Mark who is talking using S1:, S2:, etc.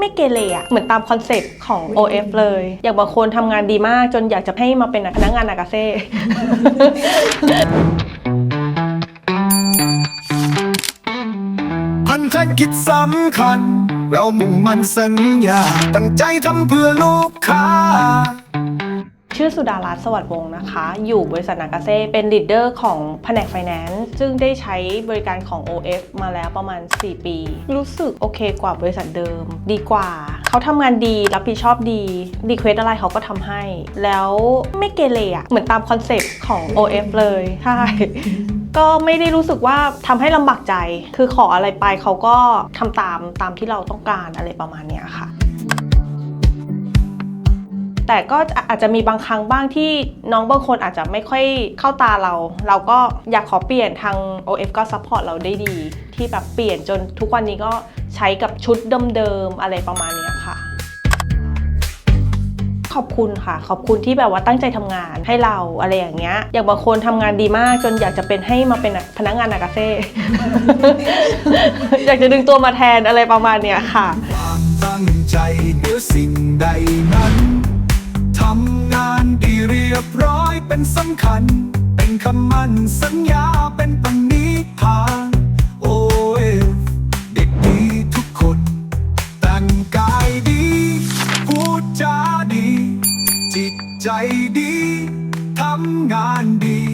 S1: ไม่เกเรอะเหมือนตามคอนเซ็ปต์ของ OF เลย อย่างบางคนทำงานดีมากจนอยากจะให้มาเป็นพนักงานนากาเซ่
S2: พันธกิจสำคัญ เรามุ่งมันสัญญาตั้งใจทำเพื่อลูกค้า
S1: ชื่อสุดารัตน์สวัสดิ์วงศ์นะคะ อยู่บริษัทนากาเซ่เป็นลีดเดอร์ของแผนกไฟแนนซ์ซึ่งได้ใช้บริการของ OF มาแล้วประมาณ 4 ปี รู้สึกโอเคกว่าบริษัทเดิม ดีกว่า เขาทำงานดีรับผิดชอบดีรีเควสอะไรเขาก็ทำให้ แล้วไม่เกเรอะเหมือนตามคอนเซปต์ของ OF เลยใช่ก็ไม่ได้รู้สึกว่าทำให้ลำบากใจ คือขออะไรไปเขาก็ทำตามตามที่เราต้องการอะไรประมาณนี้ค่ะ แต่ก็อาจจะมีบางครั้งบ้างที่น้องบางคนอาจจะไม่ค่อยเข้าตาเรา เราก็อยากขอเปลี่ยนทาง OF ก็ซัพพอร์ตเราได้ดี ที่แบบเปลี่ยนจนทุกวันนี้ก็ใช้กับชุดเดิมๆอะไรประมาณนี้ค่ะขอบคุณค่ะ ขอบคุณที่แบบว่าตั้งใจทำงานให้เราอะไรอย่างเงี้ย อย่างบางคนทำงานดีมากจนอยากจะเป็นให้มาเป็นพนักงานนากาเซ่ อยากจะดึงตัวมาแทนอะไรประมาณเนี้ยค่ะ
S2: ความตั้งใจเหนือสิ่งใดนั้น เป็นสำคัญ เป็นคำมั่นสัญญาเป็นปณิพานโอเอฟเด็กดีทุกคน แต่งกายดี พูดจาดี จิตใจดี ทำงานดี